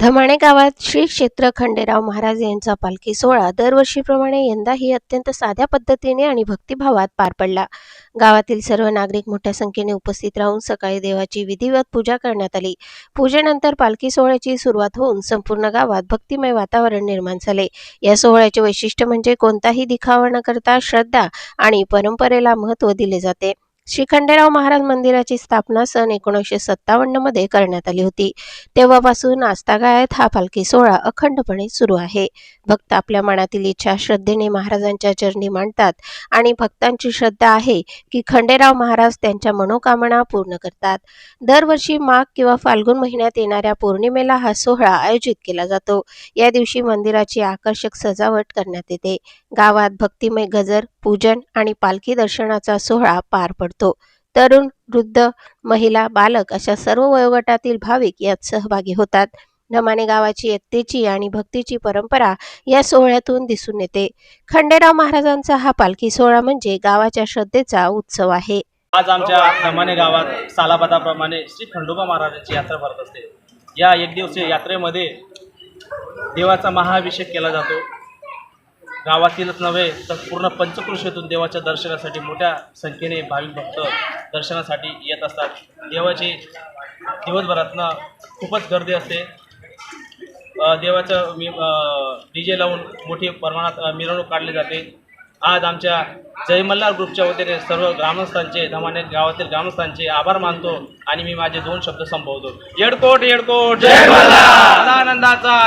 धमाणे गावात श्री क्षेत्र खंडेराव महाराज यांचा पालखी सोहळा दरवर्षीप्रमाणे यंदाही अत्यंत साध्या पद्धतीने आणि भक्तिभावात पार पडला. गावातील सर्व नागरिक मोठ्या संख्येने उपस्थित राहून सकाळी देवाची विधिवत पूजा करण्यात आली. पूजेनंतर पालखी सोहळ्याची सुरुवात होऊन संपूर्ण गावात भक्तिमय वातावरण निर्माण झाले. या सोहळ्याचे वैशिष्ट्य म्हणजे कोणताही दिखावा न करता श्रद्धा आणि परंपरेला महत्त्व दिले जाते. श्री खंडेराव महाराज मंदिराची स्थापना सन एकोणीसशे सत्तावन्नमध्ये करण्यात आली होती. तेव्हापासून आस्थागायत हा पालखी सोहळा अखंडपणे सुरू आहे. भक्त आपल्या मनातील इच्छा श्रद्धेने महाराजांच्या चरणी मांडतात आणि भक्तांची श्रद्धा आहे की खंडेराव महाराज त्यांच्या मनोकामना पूर्ण करतात. दरवर्षी माघ किंवा फाल्गुन महिन्यात येणाऱ्या पौर्णिमेला हा सोहळा आयोजित केला जातो. या दिवशी मंदिराची आकर्षक सजावट करण्यात येते. गावात भक्तिमय गजर पूजन आणि पालखी दर्शनाचा सोहळा पार पडतो. करतो. तरुण वृद्ध महिला बालक अशा सर्व वयोगटातील भाविक यात सहभागी होतात. नमाने गावाची एकतेची आणि भक्तीची परंपरा या सोहळ्यातून दिसून येते. खंडेराव महाराजांचा हा पालखी सोहळा म्हणजे गावाच्या श्रद्धेचा उत्सव आहे. आज आमच्या नमाने गावात सालाबदाप्रमाणे श्री खंडोबा महाराजांची यात्रा भरत असते. या एक दिवसीय यात्रेमध्ये देवाचा महाअभिषेक केला जातो. गावातीलच नव्हे तर पूर्ण पंचकृषीतून देवाच्या दर्शनासाठी मोठ्या संख्येने भाविक भक्त दर्शनासाठी येत असतात. देवाची दिवसभरातनं खूपच गर्दी असते. देवाचं मी डी जे लावून मोठी प्रमाणात मिरवणूक काढली जाते. आज आमच्या जय मल्हार ग्रुपच्या वतीने सर्व ग्रामस्थांचे धमाने गावातील ग्रामस्थांचे आभार मानतो आणि मी माझे दोन शब्द संपवतो. येडकोट येडकोट जय आनंदाचा